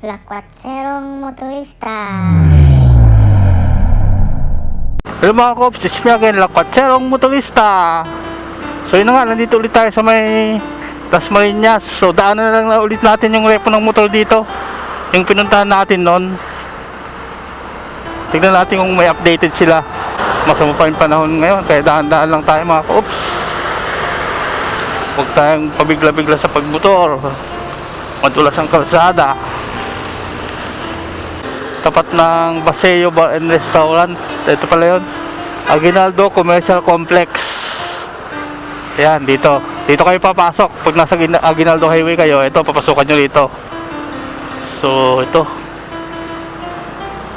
Lakwatserong motorista. Hello mga kops, it's me again, Lakwatserong Motorista. So yun nga, nandito ulit tayo sa may Las Marinas. So daanan na lang na ulit natin yung repo ng motor dito. Yung pinuntahan natin noon. Tignan natin kung may updated sila. Masama pa yung panahon ngayon, kaya daan-daan lang tayo mga kops. Huwag tayong pabigla-bigla sa pagmotor. Madulas ang kalsada. Tapat ng Paseo Bar and Restaurant. Ito pala yun. Aguinaldo Commercial Complex. Yan, dito. Dito kayo papasok. Pag nasa Aguinaldo Highway kayo, ito, papasukan nyo dito. So, ito.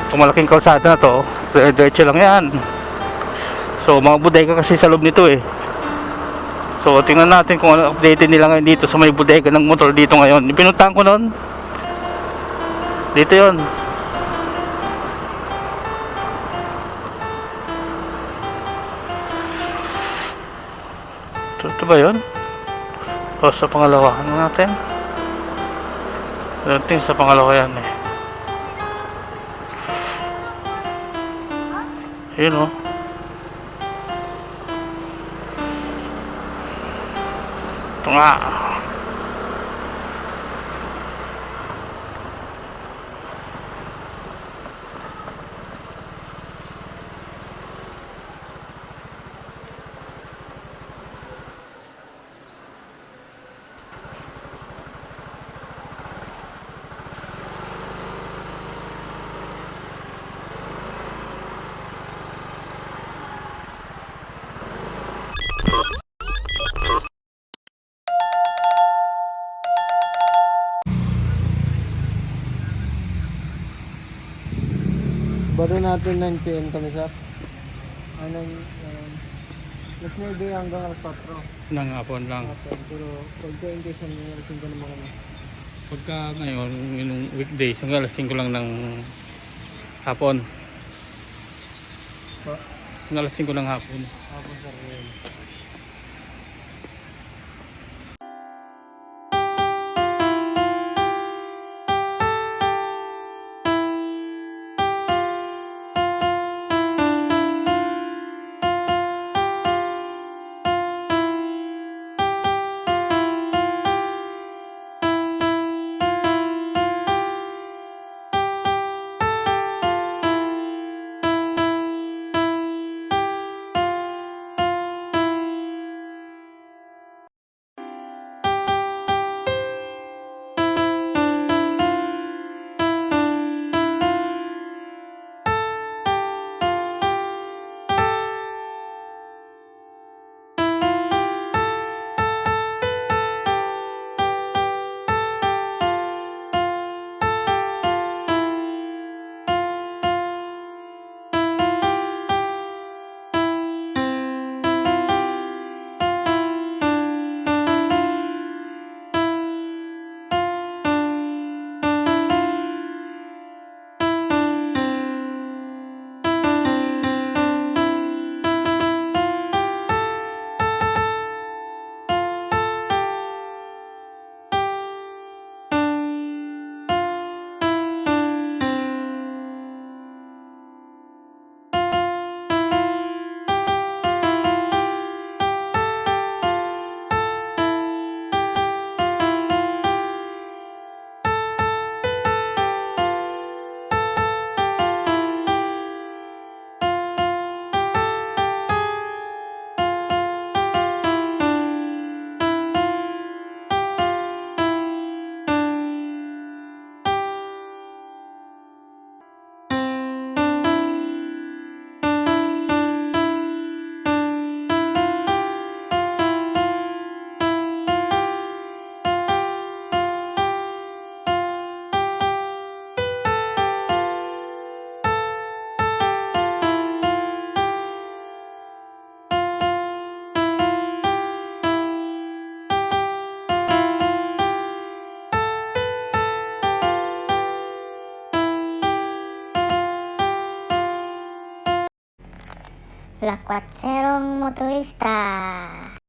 Itong malaking kalsada na to, diretso lang yan. So, mga bodega kasi sa loob nito eh. So, tingnan natin kung ano updated nila ngayon dito sa may bodega ng motor dito ngayon. Pinuntahan ko noon, dito yon Ito, ito ba yun? O sa pangalawa, ano natin? I sa pangalawa yan eh. Yun oh. Ito nga. Baro natin 9 PM kami sir. Ano, um, mas maybe hanggang alas 4. Nangapon lang. Hapon, pero pagka in case ano, alas 5 naman kami. Pagka ngayon, yung weekdays, hanggang alas 5 lang ng hapon. Pa? Hanggang alas 5 ng hapon. Hapon sir. Yun. Lakwatserong motorista.